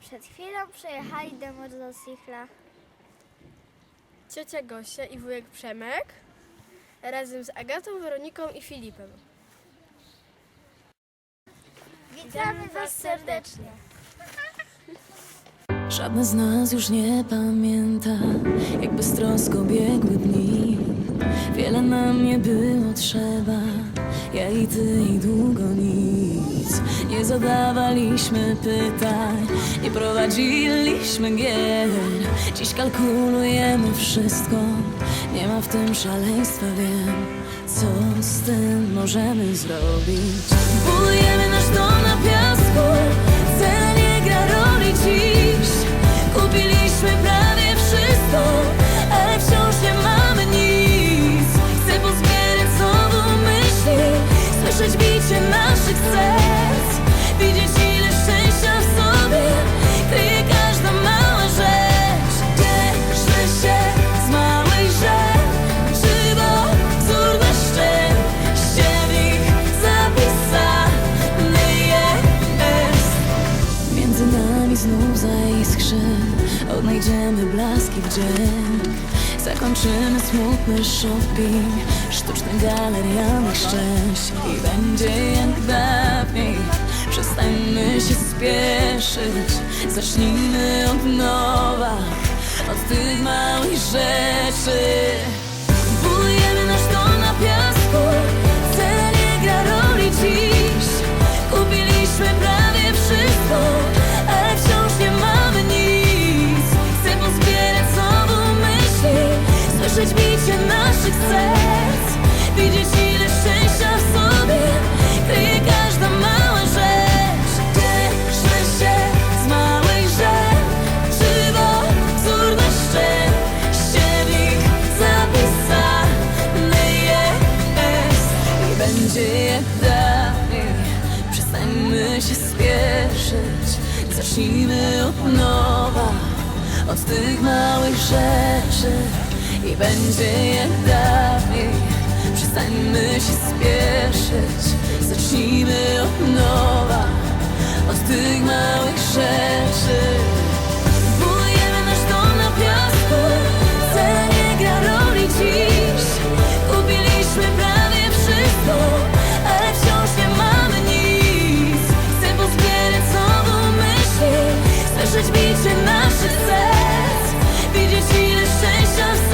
Przed chwilą przyjechali do motocykla. Ciocia Gosia i wujek Przemek razem z Agatą, Weroniką i Filipem. Witamy Was serdecznie. Żadne z nas już nie pamięta, jak beztrosko biegły dni. Wiele nam nie było trzeba, ja i ty i długo nic. Nie zadawaliśmy pytań, nie prowadziliśmy gier. Dziś kalkulujemy wszystko, nie ma w tym szaleństwa, wiem. Co z tym możemy zrobić? Budujemy nasz dom na blaski w dzień Zakończymy smutny shopping Sztuczny galerianych szczęść. I będzie jak dawniej Przestańmy się spieszyć. Zacznijmy od nowa Od tych małych rzeczy się spieszyć. Zacznijmy od nowa Od tych małych rzeczy. I będzie jak dawniej. Przestańmy się spieszyć. Zacznijmy od nowa Od tych małych rzeczy наших серць, підійшли лише щастя.